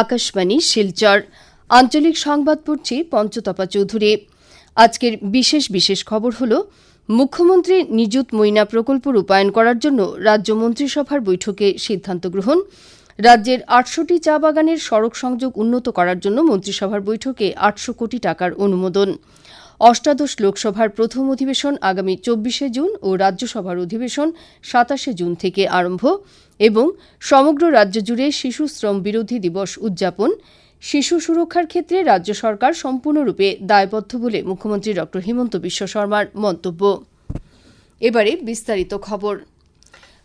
আকাশবাণী, শিলচর। আঞ্চলিক সংবাদ পড়ছি পঞ্চতপা চৌধুরী। আজকের বিশেষ বিশেষ খবর হল, মুখ্যমন্ত্রী নিযুত মৈনা প্রকল্প রূপায়ণ করার জন্য রাজ্য মন্ত্রিসভার বৈঠকে সিদ্ধান্ত গ্রহণ। রাজ্যের আটশোটি চা বাগানের সড়ক সংযোগ উন্নত করার জন্য মন্ত্রিসভার বৈঠকে আটশো কোটি টাকার অনুমোদন। অষ্টাদশ লোকসভার প্রথম অধিবেশন আগামী চব্বিশে জুন ও রাজ্যসভার অধিবেশন সাতাশে জুন থেকে আরম্ভ এবং সমগ্র রাজ্য জুড়ে শিশু শ্রম বিরোধী দিবস উদযাপন। শিশু সুরক্ষার ক্ষেত্রে রাজ্য সরকার সম্পূর্ণরূপে দায়বদ্ধ বলে মুখ্যমন্ত্রী ড হিমন্ত বিশ্ব শর্মার মন্তব্য। এবারে বিস্তারিত খবর।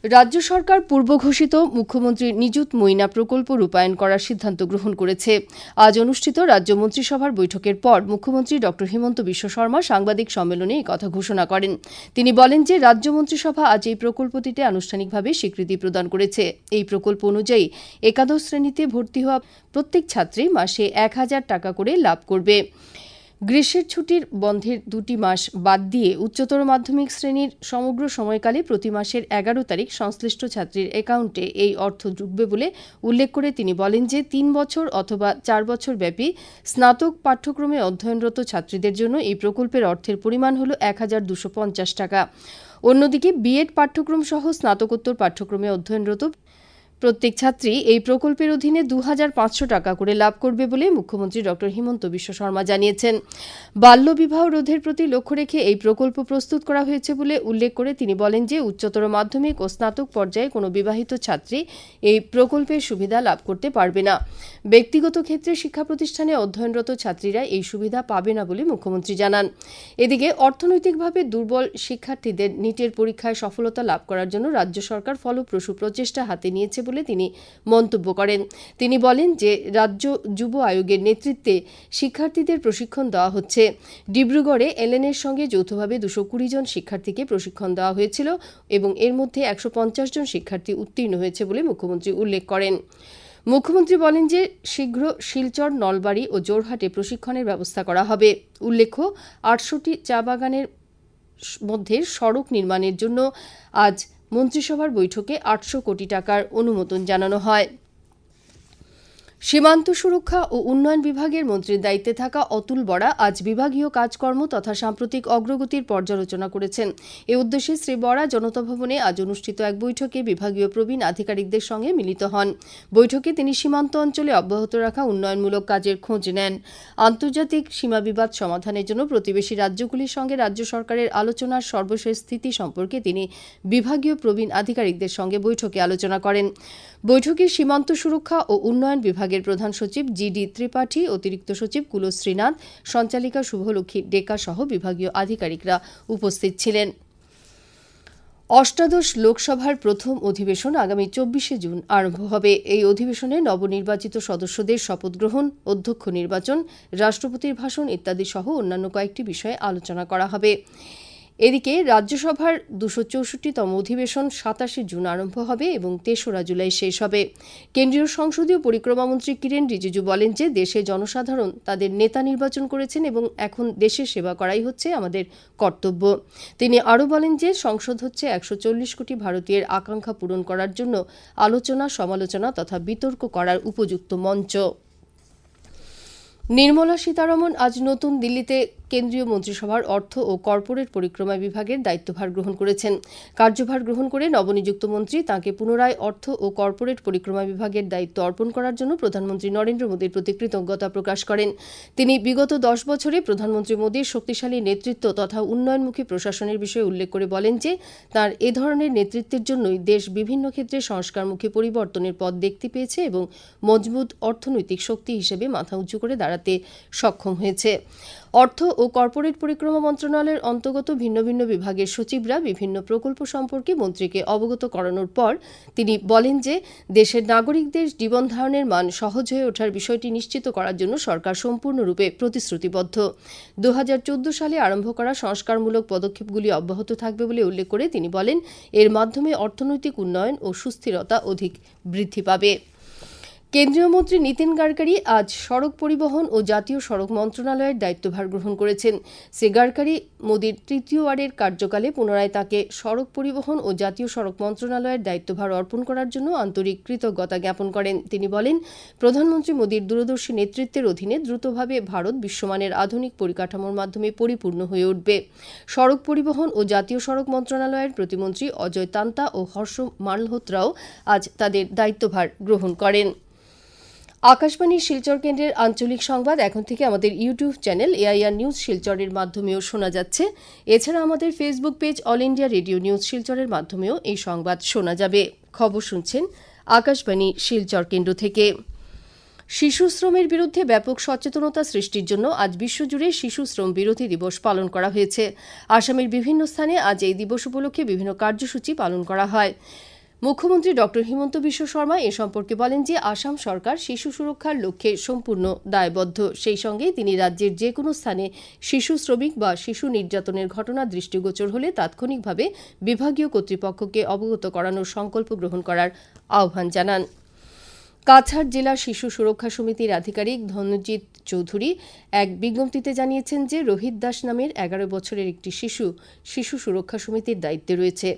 রাজ্য সরকার পূর্ব ঘোষিত মুখ্যমন্ত্রী নিযুত মৈনা প্রকল্প রূপায়ণ করার সিদ্ধান্ত গ্রহণ করেছে। আজ অনুষ্ঠিত রাজ্য মন্ত্রিসভার বৈঠকের পর মুখ্যমন্ত্রী ড. হিমন্ত বিশ্ব শর্মা সাংবাদিক সম্মেলনে কথা ঘোষণা করেন। তিনি বলেন যে, রাজ্য মন্ত্রিসভা আজ এই প্রকল্পটিতে আনুষ্ঠানিকভাবে স্বীকৃতি প্রদান করেছে। এই প্রকল্প অনুযায়ী একাদশ শ্রেণীতে ভর্তি হওয়া প্রত্যেক ছাত্রী মাসে এক হাজার টাকা করে লাভ করবে। গ্রীষ্মের ছুটির বন্ধের দুটি মাস বাদ দিয়ে উচ্চতর মাধ্যমিক শ্রেণির সমগ্র সময়কালে প্রতি মাসের এগারো তারিখ সংশ্লিষ্ট ছাত্রীর অ্যাকাউন্টে এই অর্থ ঢুকবে বলে উল্লেখ করে তিনি বলেন যে তিন বছর অথবা চার বছর ব্যাপী স্নাতক পাঠ্যক্রমে অধ্যয়নরত ছাত্রীদের জন্য এই প্রকল্পের অর্থের পরিমাণ হল এক হাজার দুশো পঞ্চাশ টাকা। অন্যদিকে বিএড পাঠ্যক্রম সহ স্নাতকোত্তর পাঠ্যক্রমে অধ্যয়নরত প্রত্যেক ছাত্রী এই প্রকল্পের অধীনে দু হাজার পাঁচশো টাকা করে লাভ করবে বলে মুখ্যমন্ত্রী ড হিমন্ত বিশ্ব শর্মা জানিয়েছেন। বাল্যবিবাহ রোধের প্রতি লক্ষ্য রেখে এই প্রকল্প প্রস্তুত করা হয়েছে বলে উল্লেখ করে তিনি বলেন যে উচ্চতর মাধ্যমিক ও স্নাতক পর্যায়ে কোনো বিবাহিত ছাত্রী এই প্রকল্পের সুবিধা লাভ করতে পারবে না। ব্যক্তিগত ক্ষেত্রে শিক্ষা প্রতিষ্ঠানে অধ্যয়নরত ছাত্রীরা এই সুবিধা পাবে না বলে মুখ্যমন্ত্রী জানান। এদিকে অর্থনৈতিকভাবে দুর্বল শিক্ষার্থীদের নিটের পরীক্ষায় সফলতা লাভ করার জন্য রাজ্য সরকার ফলপ্রসূ প্রচেষ্টা হাতে নিয়েছে বলে তিনি মন্তব্য করেন। তিনি বলেন যে, রাজ্য যুব আয়োগের নেতৃত্বে শিক্ষার্থীদের প্রশিক্ষণ দেওয়া হচ্ছে। ডিব্রুগড়ে এলএনের সঙ্গে যৌথভাবে দুশো কুড়ি জন শিক্ষার্থীকে প্রশিক্ষণ দেওয়া হয়েছিল এবং এর মধ্যে একশো পঞ্চাশ জন শিক্ষার্থী উত্তীর্ণ হয়েছে বলে মুখ্যমন্ত্রী উল্লেখ করেন। মুখ্যমন্ত্রী বলেন যে, শীঘ্র শিলচর, নলবাড়ি ও জোরহাটে প্রশিক্ষণের ব্যবস্থা করা হবে। উল্লেখ্য, আটশোটি চা বাগানের মধ্যে সড়ক নির্মাণের জন্য আজ মন্ত্রিসভার বৈঠকে আটশো কোটি টাকার অনুমোদন জানানো হয়। সীমান্ত সুরক্ষা ও উন্নয়ন বিভাগের মন্ত্রীর দায়িত্বে থাকা অতুল বরা আজ বিভাগীয় কাজকর্ম তথা সাম্প্রতিক অগ্রগতির পর্যালোচনা করেছেন। এ উদ্দেশ্যে শ্রী বরা জনতা ভবনে আজ অনুষ্ঠিত এক বৈঠকে বিভাগীয় প্রবীণ আধিকারিকদের সঙ্গে মিলিত হন। বৈঠকে তিনি সীমান্ত অঞ্চলে অব্যাহত রাখা উন্নয়নমূলক কাজের খোঁজ নেন। আন্তর্জাতিক সীমা বিবাদ সমাধানের জন্য প্রতিবেশী রাজ্যগুলির সঙ্গে রাজ্য সরকারের আলোচনার সর্বশেষ স্থিতি সম্পর্কে তিনি বিভাগীয় প্রবীণ আধিকারিকদের সঙ্গে বৈঠকে আলোচনা করেন। বৈঠকে সীমান্ত সুরক্ষা ও উন্নয়ন বিভাগের প্রধান সচিব জিডি ত্রিপাঠী, অতিরিক্ত সচিব কুলশ্রীনাথ সঞ্চালিকা শুভলক্ষ্মী ডেকা সহ বিভাগীয় আধিকারিকরা উপস্থিত ছিলেন। অষ্টাদশ লোকসভার প্রথম অধিবেশন আগামী চব্বিশে জুন আরম্ভ হবে। এই অধিবেশনে নবনির্বাচিত সদস্যদের শপথ গ্রহণ, অধ্যক্ষ নির্বাচন, রাষ্ট্রপতির ভাষণ ইত্যাদি সহ অন্যান্য কয়েকটি বিষয়ে আলোচনা করা হবে। এদিকে রাজ্যসভার দুশো চৌষট্টিতম অধিবেশন সাতাশে জুন আরম্ভ হবে এবং তেসরা জুলাই শেষ হবে। কেন্দ্রীয় সংসদীয় পরিক্রমামন্ত্রী কিরেন রিজিজু বলেন যে, দেশে জনসাধারণ তাদের নেতা নির্বাচন করেছেন এবং এখন দেশের সেবা করাই হচ্ছে আমাদের কর্তব্য। তিনি আরও বলেন যে, সংসদ হচ্ছে একশো চল্লিশ কোটি ভারতীয়ের আকাঙ্ক্ষা পূরণ করার জন্য আলোচনা, সমালোচনা তথা বিতর্ক করার উপযুক্ত মঞ্চ। নির্মলা সীতারমন আজ নতুন দিল্লিতে কেন্দ্রীয় মন্ত্রিসভার অর্থ ও কর্পোরেট পরিক্রমা বিভাগের দায়িত্বভার গ্রহণ করেছেন। কার্যভার গ্রহণ করে নবনিযুক্ত মন্ত্রী তাঁকে পুনরায় অর্থ ও কর্পোরেট পরিক্রমা বিভাগের দায়িত্ব অর্পণ করার জন্য প্রধানমন্ত্রী নরেন্দ্র মোদীর প্রতি কৃতজ্ঞতা প্রকাশ করেন। তিনি বিগত দশ বছরে প্রধানমন্ত্রী মোদীর শক্তিশালী নেতৃত্ব তথা উন্নয়নমুখী প্রশাসনের বিষয়ে উল্লেখ করে বলেন যে, তার এ ধরনের নেতৃত্বের জন্যই দেশ বিভিন্ন ক্ষেত্রে সংস্কারমুখী পরিবর্তনের পথ দেখতে পেয়েছে এবং মজবুত অর্থনৈতিক শক্তি হিসেবে মাথা উঁচু করে দাঁড়াতে সক্ষম হয়েছে। অর্থ ও কর্পোরেট পরিক্রমা মন্ত্রণালয়ের অন্তর্গত ভিন্ন ভিন্ন বিভাগের সচিবরা বিভিন্ন প্রকল্প সম্পর্কে মন্ত্রীকে অবগত করানোর পর তিনি বলেন যে দেশের নাগরিকদের জীবন ধারণের মান সহজ হয়ে ওঠার বিষয়টি নিশ্চিত করার জন্য সরকার সম্পূর্ণরূপে প্রতিশ্রুতিবদ্ধ। দু হাজার চৌদ্দ সালে আরম্ভ করা সংস্কারমূলক পদক্ষেপগুলি অব্যাহত থাকবে বলে উল্লেখ করে তিনি বলেন, এর মাধ্যমে অর্থনৈতিক উন্নয়ন ও সুস্থিরতা অধিক বৃদ্ধি পাবে। কেন্দ্রীয় মন্ত্রী নীতিন গাডকারি আজ সড়ক পরিবহন ও জাতীয় সড়ক মন্ত্রণালয়ের দায়িত্বভার গ্রহণ করেছেন। শ্রী গাডকারি মোদীর তৃতীয়বারের কার্যকালে পুনরায় তাকে সড়ক পরিবহন ও জাতীয় সড়ক মন্ত্রণালয়ের দায়িত্বভার অর্পণ করার জন্য আন্তরিক কৃতজ্ঞতা জ্ঞাপন করেন। তিনি বলেন, প্রধানমন্ত্রী মোদীর দূরদর্শী নেতৃত্বের অধীনে দ্রুতভাবে ভারত বিশ্বমানের আধুনিক পরিকাঠামোর মাধ্যমে পরিপূর্ণ হয়ে উঠবে। সড়ক পরিবহন ও জাতীয় সড়ক মন্ত্রণালয়ের প্রতিমন্ত্রী অজয় তান্তা ও হর্ষ মালহোত্রাও আজ তাদের দায়িত্বভার গ্রহণ করেন। আকাশবাণী শিলচর কেন্দ্রের আঞ্চলিক সংবাদ এখন থেকে আমাদের ইউটিউব চ্যানেল এআইআর নিউজ শিলচরের মাধ্যমেও শোনা যাচ্ছে। এছাড়া আমাদের Facebook page All India Radio news শিলচরের মাধ্যমেও এই সংবাদ শোনা যাবে। খবর শুনছেন আকাশবাণী শিলচর কেন্দ্র থেকে। শিশু শ্রমের বিরুদ্ধে ব্যাপক সচেতনতা সৃষ্টির জন্য আজ বিশ্বজুড়ে শিশু শ্রম বিরোধী দিবস পালন করা হয়েছে। আসামের বিভিন্ন স্থানে আজ এই দিবস উপলক্ষে বিভিন্ন কার্যসূচি পালন করা হয়। মুখ্যমন্ত্রী ডক্টর হিমন্ত বিশ্ব শর্মা এ সম্পর্কে বলেন যে আসাম সরকার শিশু সুরক্ষার লক্ষ্যে সম্পূর্ণ দায়বদ্ধ। সেই সঙ্গে তিনি রাজ্যের যে কোনো স্থানে শিশু শ্রমিক বা শিশু নির্যাতনের ঘটনা দৃষ্টিগোচর হলে তাৎক্ষণিকভাবে বিভাগীয় কর্তৃপক্ষকে অবগত করানোর সংকল্প গ্রহণ করার আহ্বান জানান। কাছাড় জেলা শিশু সুরক্ষা সমিতির আধিকারিক ধনজিৎ চৌধুরী এক বিজ্ঞপ্তিতে জানিয়েছেন যে রোহিত দাস নামের এগারো বছরের একটি শিশু শিশু সুরক্ষা সমিতির দায়িত্বে রয়েছে।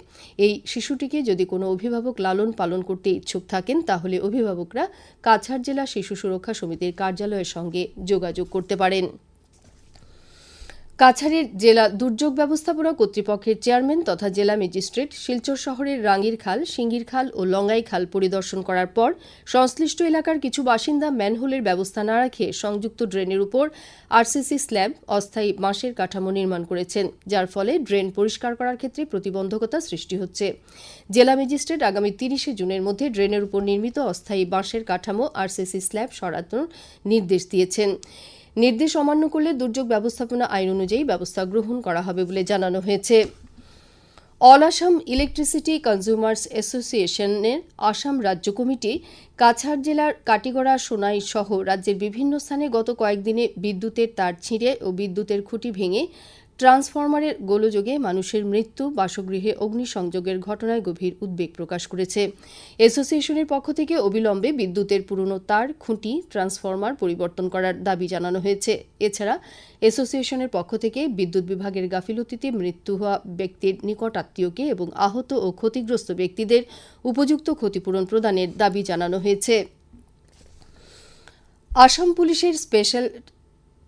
এই শিশুটিকে যদি কোনো অভিভাবক লালন পালন করতে ইচ্ছুক থাকেন, তাহলে অভিভাবকরা কাছাড় জেলা শিশু সুরক্ষা সমিতির কার্যালয়ের সঙ্গে যোগাযোগ করতে পারেন। কাছাড়ের জেলা দুর্যোগ ব্যবস্থাপনা কর্তৃপক্ষের চেয়ারম্যান তথা জেলা ম্যাজিস্ট্রেট শিলচর শহরের রাঙ্গির খাল সিঙ্গির খাল ও লঙ্গাই খাল পরিদর্শন করার পর সংশ্লিষ্ট এলাকার কিছু বাসিন্দা ম্যানহোলের ব্যবস্থা না রাখে সংযুক্ত ড্রেনের উপর আরসিসি স্ল্যাব অস্থায়ী বাঁশের কাঠামো নির্মাণ করেছেন, যার ফলে ড্রেন পরিষ্কার করার ক্ষেত্রে প্রতিবন্ধকতা সৃষ্টি হচ্ছে। জেলা ম্যাজিস্ট্রেট আগামী তিরিশে জুনের মধ্যে ড্রেনের উপর নির্মিত অস্থায়ী বাঁশের কাঠামো আরসিসি স্ল্যাব সরানোর নির্দেশ দিয়েছেন। নির্দেশ অমান্য করলে দুর্যোগ ব্যবস্থাপনা আইন অনুযায়ী ব্যবস্থা গ্রহণ করা হবে বলে জানানো হয়েছে। অল আসাম ইলেকট্রিসিটি কনজিউমার্স অ্যাসোসিয়েশনের আসাম রাজ্য কমিটি কাছাড় জেলার কাটিগড়া, সোনাই সহ রাজ্যের বিভিন্ন স্থানে গত কয়েকদিনে বিদ্যুতের তার ছিঁড়ে ও বিদ্যুতের খুঁটি ভেঙে ট্রান্সফরমারের গোলযোগে মানুষের মৃত্যু, বাসগৃহে অগ্নিসংযোগের ঘটনায় গভীর উদ্বেগ প্রকাশ করেছে। অ্যাসোসিয়েশনের পক্ষ থেকে অবিলম্বে বিদ্যুতের পুরনো তার, খুঁটি, ট্রান্সফরমার পরিবর্তন করার দাবি জানানো হয়েছে। এছাড়া অ্যাসোসিয়েশনের পক্ষ থেকে বিদ্যুৎ বিভাগের গাফিলতিতে মৃত্যু হওয়া ব্যক্তির নিকট আত্মীয়কে এবং আহত ও ক্ষতিগ্রস্ত ব্যক্তিদের উপযুক্ত ক্ষতিপূরণ প্রদানের দাবি জানানো হয়েছে। আসাম পুলিশের স্পেশাল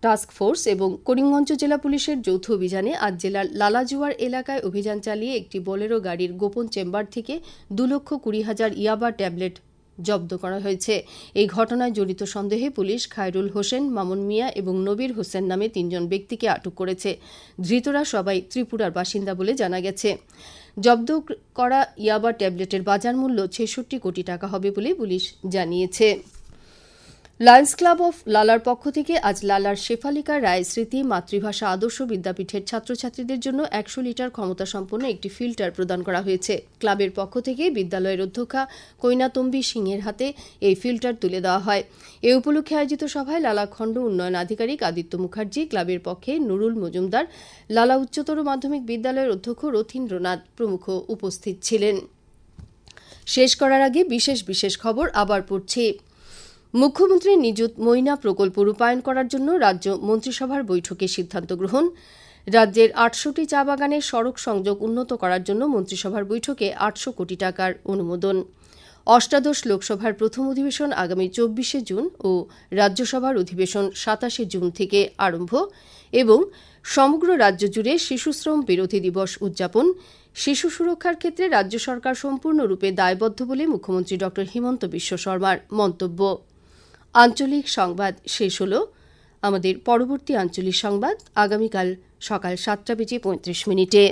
টাস্ক ফোর্স এবং করিমগঞ্জ জেলা পুলিশের যৌথ অভিযানে আজ জেলার লালাজুয়ার এলাকায় অভিযান চালিয়ে একটি বোলেরো গাড়ির গোপন চেম্বার থেকে দু লক্ষ কুড়ি হাজার ইয়াবা ট্যাবলেট জব্দ করা হয়েছে। এই ঘটনায় জড়িত সন্দেহে পুলিশ খায়রুল হোসেন, মামুন মিয়া এবং নবীর হোসেন নামে তিনজন ব্যক্তিকে আটক করেছে। ধৃতরা সবাই ত্রিপুরার বাসিন্দা বলে জানা গেছে। জব্দ করা ইয়াবা ট্যাবলেটের বাজার মূল্য ছেষট্টি কোটি টাকা হবে বলে পুলিশ জানিয়েছে। লায়ন্স ক্লাব অফ লালার পক্ষ থেকে আজ লালার শেফালিকা রায় স্মৃতি, মাতৃভাষা আদর্শ বিদ্যাপীঠের ছাত্রছাত্রীদের জন্য একশো লিটার ক্ষমতা সম্পন্ন একটি ফিল্টার প্রদান করা হয়েছে। ক্লাবের পক্ষ থেকে বিদ্যালয়ের অধ্যক্ষা কৈনাতম্বী সিংয়ের হাতে এই ফিল্টার তুলে দেওয়া হয়। এ উপলক্ষে আয়োজিত সভায় লালা খণ্ড উন্নয়ন আধিকারিক আদিত্য মুখার্জি, ক্লাবের পক্ষে নুরুল মজুমদার, লালা উচ্চতর মাধ্যমিক বিদ্যালয়ের অধ্যক্ষ রথীন্দ্রনাথ প্রমুখ উপস্থিত ছিলেন। শেষ করার আগে বিশেষ বিশেষ খবর আবার পড়ছি। মুখ্যমন্ত্রী নিযুত মৈনা প্রকল্প রূপায়ণ করার জন্য রাজ্য মন্ত্রিসভার বৈঠকে সিদ্ধান্ত গ্রহণ। রাজ্যের আটশোটি চা বাগানের সড়ক সংযোগ উন্নত করার জন্য মন্ত্রিসভার বৈঠকে আটশো কোটি টাকার অনুমোদন। অষ্টাদশ লোকসভার প্রথম অধিবেশন আগামী চব্বিশে জুন ও রাজ্যসভার অধিবেশন সাতাশে জুন থেকে আরম্ভ এবং সমগ্র রাজ্য জুড়ে শিশুশ্রম বিরোধী দিবস উদযাপন। শিশু সুরক্ষার ক্ষেত্রে রাজ্য সরকার সম্পূর্ণরূপে দায়বদ্ধ বলে মুখ্যমন্ত্রী ড হিমন্ত বিশ্ব শর্মার মন্তব্য। আঞ্চলিক সংবাদ শেষ হল। আমাদের পরবর্তী আঞ্চলিক সংবাদ আগামীকাল সকাল সাতটা বেজে পঁয়ত্রিশ মিনিটে।